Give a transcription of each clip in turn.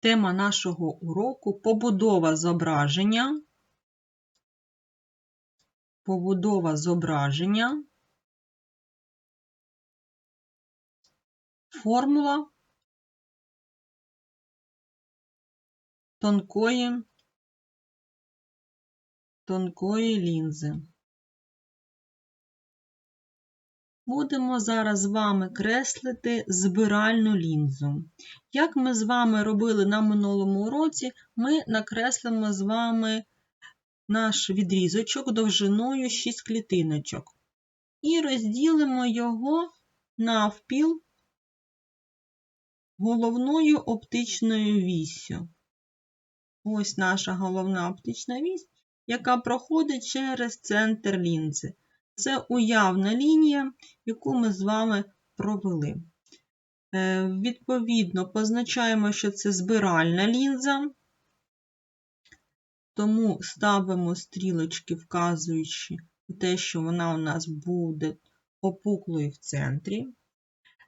Тема нашого уроку побудова зображення. Побудова зображення. Формула тонкої, тонкої лінзи. Будемо зараз з вами креслити збиральну лінзу. Як ми з вами робили на минулому уроці, ми накреслимо з вами наш відрізочок довжиною 6 клітиночок і розділимо його навпіл головною оптичною віссю. Ось наша головна оптична вісь, яка проходить через центр лінзи. Це уявна лінія, яку ми з вами провели. Е, відповідно, позначаємо, що це збиральна лінза, тому ставимо стрілочки, вказуючи те, що вона у нас буде опуклою в центрі.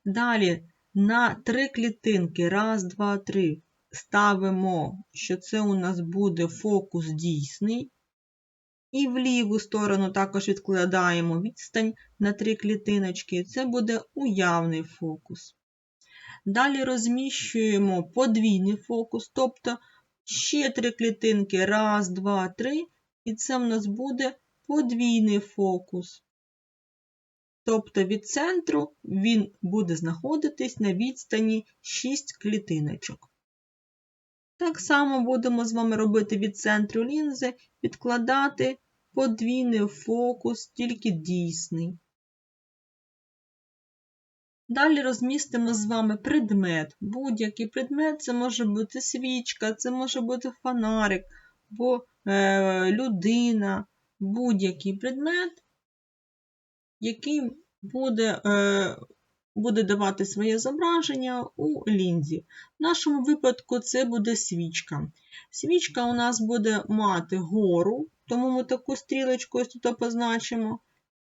Далі на три клітинки, раз, два, три, ставимо, що це у нас буде фокус дійсний. І в ліву сторону також відкладаємо відстань на три клітиночки. Це буде уявний фокус. Далі розміщуємо подвійний фокус, тобто ще три клітинки, раз, два, три, і це в нас буде подвійний фокус. Тобто від центру він буде знаходитись на відстані 6 клітиночок. Так само будемо з вами робити від центру лінзи, відкладати подвійний фокус, тільки дійсний. Далі розмістимо з вами предмет. Будь-який предмет це може бути свічка, це може бути фонарик, або е, людина, будь-який предмет, який буде е, буде давати своє зображення у лінзі. В нашому випадку це буде свічка. Свічка у нас буде мати гору, тому ми таку стрілочку ось тут позначимо.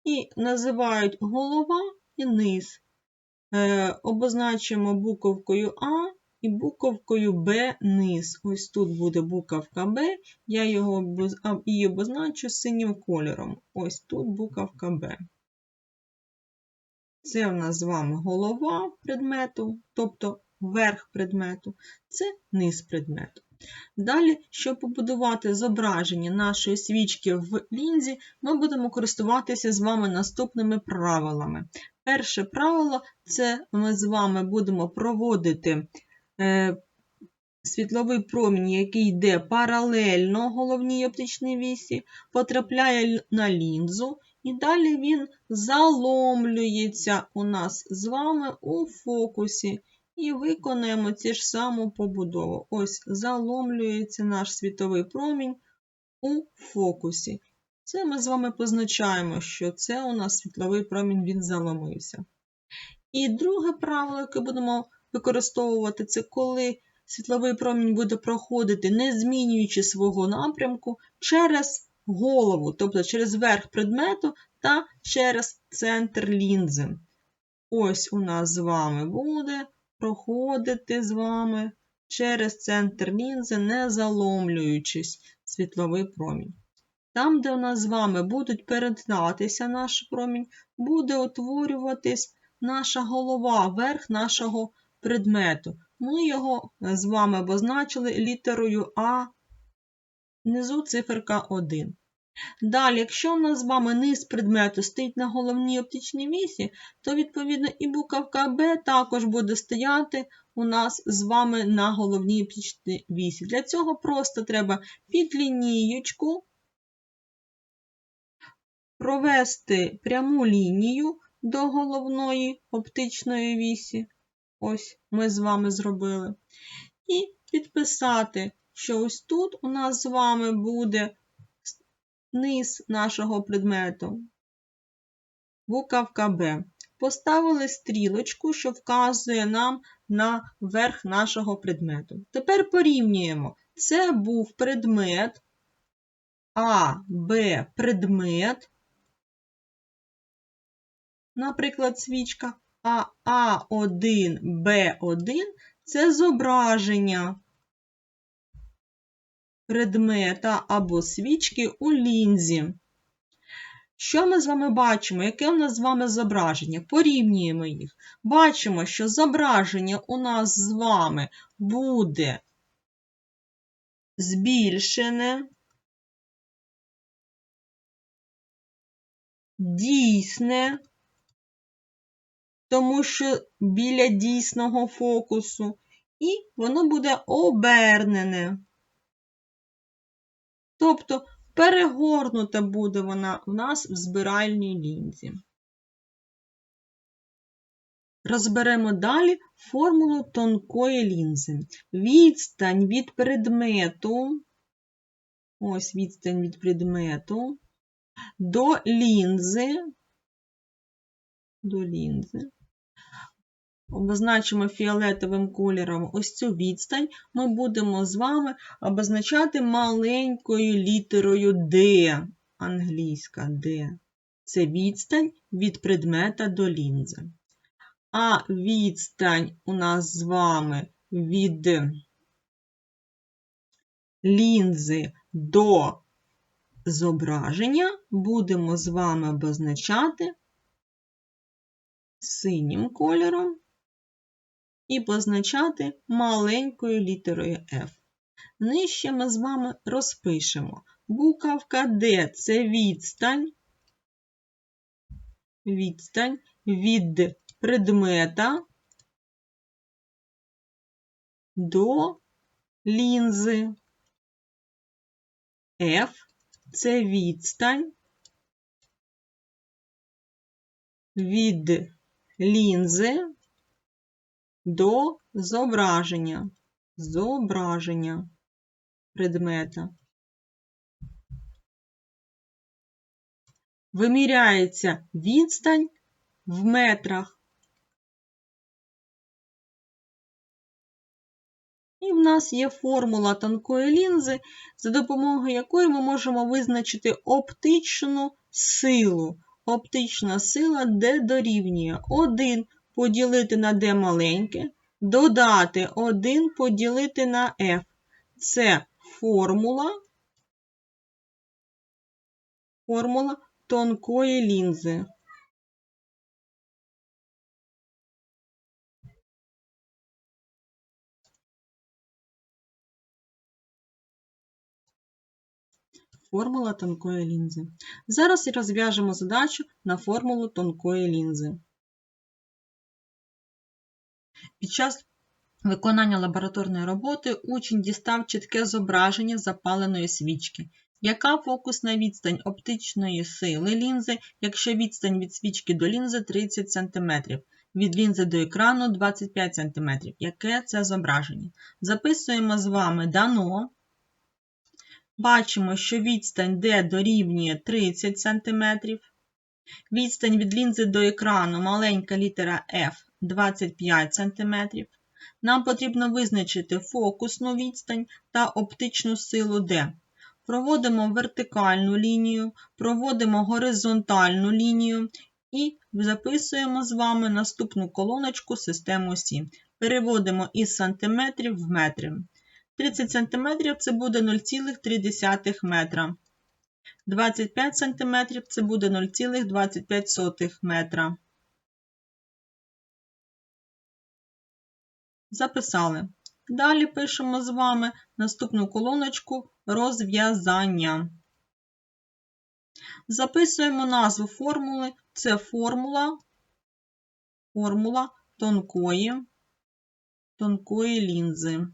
І називають голова і низ. Е, Обозначимо буковкою А і буковкою Б низ. Ось тут буде буковка Б, я його її обозначу синім кольором. Ось тут буковка Б. Це в нас з вами голова предмету, тобто верх предмету, це низ предмету. Далі, щоб побудувати зображення нашої свічки в лінзі, ми будемо користуватися з вами наступними правилами. Перше правило це ми з вами будемо проводити е, світловий промінь, який йде паралельно головній оптичній вісі, потрапляє на лінзу і далі він заломлюється у нас з вами у фокусі. І виконаємо ці ж саму побудову. Ось заломлюється наш світовий промінь у фокусі. Це ми з вами позначаємо, що це у нас світловий промінь він заломився. І друге правило, яке будемо використовувати, це коли світловий промінь буде проходити, не змінюючи свого напрямку, через голову, тобто через верх предмету та через центр лінзи. Ось у нас з вами буде проходити з вами через центр лінзи, не заломлюючись світловий промінь. Там, де у нас з вами будуть перетинатися наш промінь, буде утворюватись наша голова, верх нашого предмету. Ми його з вами обозначили літерою А внизу циферка 1. Далі, якщо у нас з вами низ предмету стоїть на головній оптичній вісі, то, відповідно, і буковка Б також буде стояти у нас з вами на головній оптичній вісі. Для цього просто треба під лінієчку провести пряму лінію до головної оптичної вісі. Ось ми з вами зробили. І підписати що ось тут у нас з вами буде низ нашого предмету, буковка Б. Поставили стрілочку, що вказує нам на верх нашого предмету. Тепер порівнюємо. Це був предмет А, Б предмет, наприклад, свічка, а А1, Б1 це зображення предмета або свічки у лінзі. Що ми з вами бачимо? Яке у нас з вами зображення? Порівнюємо їх. Бачимо, що зображення у нас з вами буде збільшене, дійсне, тому що біля дійсного фокусу, і воно буде обернене. Тобто перегорнута буде вона в нас в збиральній лінзі. Розберемо далі формулу тонкої лінзи. Відстань від предмету, ось відстань від предмету, до лінзи, до лінзи. Обозначимо фіолетовим кольором ось цю відстань, ми будемо з вами обозначати маленькою літерою D, англійська D. Це відстань від предмета до лінзи. А відстань у нас з вами від лінзи до зображення будемо з вами обозначати синім кольором і позначати маленькою літерою F. Нижче ми з вами розпишемо. Буковка D це відстань, відстань від предмета до лінзи. F це відстань від лінзи до зображення. Зображення предмета. Виміряється відстань в метрах. І в нас є формула тонкої лінзи, за допомогою якої ми можемо визначити оптичну силу. Оптична сила D дорівнює 1 поділити на D маленьке, додати 1 поділити на F. Це формула, формула тонкої лінзи. Формула тонкої лінзи. Зараз розв'яжемо задачу на формулу тонкої лінзи. Під час виконання лабораторної роботи учень дістав чітке зображення запаленої свічки. Яка фокусна відстань оптичної сили лінзи, якщо відстань від свічки до лінзи 30 см, від лінзи до екрану 25 см? Яке це зображення? Записуємо з вами дано. Бачимо, що відстань D дорівнює 30 см. Відстань від лінзи до екрану маленька літера F 25 см. Нам потрібно визначити фокусну відстань та оптичну силу D. Проводимо вертикальну лінію, проводимо горизонтальну лінію і записуємо з вами наступну колоночку систему Сі. Переводимо із сантиметрів в метри. 30 см це буде 0,3 метра. 25 см це буде 0,25 метра. Записали. Далі пишемо з вами наступну колоночку розв'язання. Записуємо назву формули. Це формула, формула тонкої, тонкої лінзи.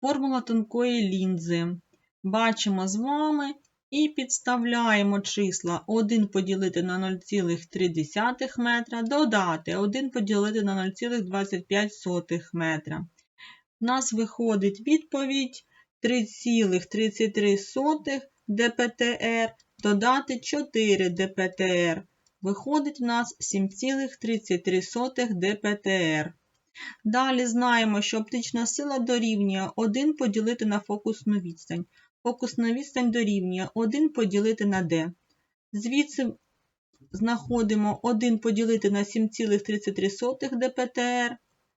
Формула тонкої лінзи. Бачимо з вами і підставляємо числа 1 поділити на 0,3 метра, додати 1 поділити на 0,25 метра. У нас виходить відповідь 3,33 ДПТР, додати 4 ДПТР. Виходить у нас 7,33 ДПТР. Далі знаємо, що оптична сила дорівнює 1 поділити на фокусну відстань. Фокусна відстань дорівнює 1 поділити на d. Звідси знаходимо 1 поділити на 7,33 ДПТР.